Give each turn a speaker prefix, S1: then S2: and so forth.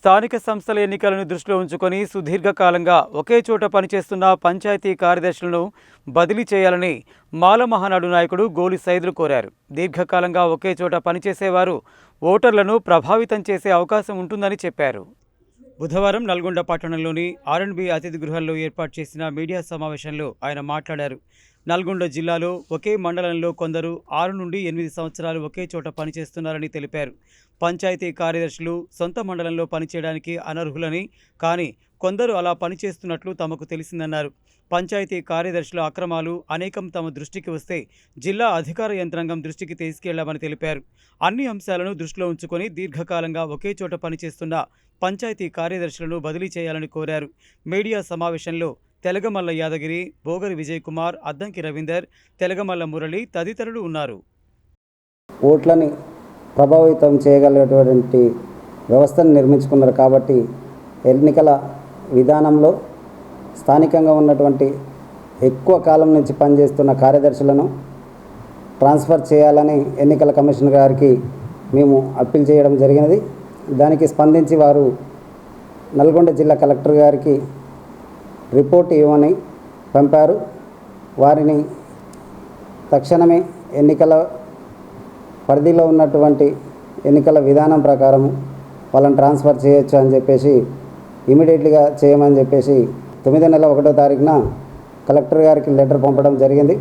S1: స్థానిక సంస్థల ఎన్నికలను దృష్టిలో ఉంచుకొని సుదీర్ఘకాలంగా ఒకే చోట పనిచేస్తున్న పంచాయతీ కార్యదర్శులను బదిలీ చేయాలని మాల మహానాడు నాయకుడు గోలి సైదులు కోరారు. దీర్ఘకాలంగా ఒకే చోట పనిచేసేవారు ఓటర్లను ప్రభావితం చేసే అవకాశం ఉంటుందని చెప్పారు. బుధవారం నల్గొండ పట్టణంలోని ఆర్ఎండ్బి అతిథి గృహంలో ఏర్పాటు చేసిన మీడియా సమావేశంలో ఆయన మాట్లాడారు. నల్గొండ జిల్లాలో ఒకే మండలంలో కొందరు ఆరు నుండి ఎనిమిది సంవత్సరాలు ఒకే చోట పనిచేస్తున్నారని తెలిపారు. పంచాయతీ కార్యదర్శులు సొంత మండలంలో పనిచేయడానికి అనర్హులని కానీ కొందరు అలా పనిచేస్తున్నట్లు తమకు తెలిసిందన్నారు. పంచాయతీ కార్యదర్శుల అక్రమాలు అనేకం తమ దృష్టికి వస్తే జిల్లా అధికార యంత్రాంగం దృష్టికి తీసుకెళ్ళామని తెలిపారు. అన్ని అంశాలను దృష్టిలో ఉంచుకొని దీర్ఘకాలంగా ఒకే చోట పనిచేస్తున్న పంచాయతీ కార్యదర్శులను బదిలీ చేయాలని కోరారు. మీడియా సమావేశంలో తెలగమల్ల యాదగిరి భోగరి విజయ్ కుమార్ అద్దంకి రవీందర్ తెలగమల్ల మురళి తదితరులు ఉన్నారు.
S2: ఓట్లని ప్రభావితం చేయగలిగేటువంటి వ్యవస్థను నిర్మించుకున్నారు కాబట్టి ఎన్నికల విధానంలో స్థానికంగా ఉన్నటువంటి ఎక్కువ కాలం నుంచి పనిచేస్తున్న కార్యదర్శులను ట్రాన్స్ఫర్ చేయాలని ఎన్నికల కమిషన్ గారికి మేము అప్పీల్ చేయడం జరిగినది. దానికి స్పందించి వారు నల్గొండ జిల్లా కలెక్టర్ గారికి రిపోర్ట్ ఇవ్వని పంపారు? వారిని తక్షణమే ఎన్నికల పరిధిలో ఉన్నటువంటి ఎన్నికల విధానం ప్రకారం వాళ్ళని ట్రాన్స్ఫర్ చేయొచ్చు అని చెప్పేసి ఇమీడియట్లీగా చేయమని చెప్పేసి తొమ్మిదో నెల ఒకటో తారీఖున కలెక్టర్ గారికి లెటర్ పంపడం జరిగింది.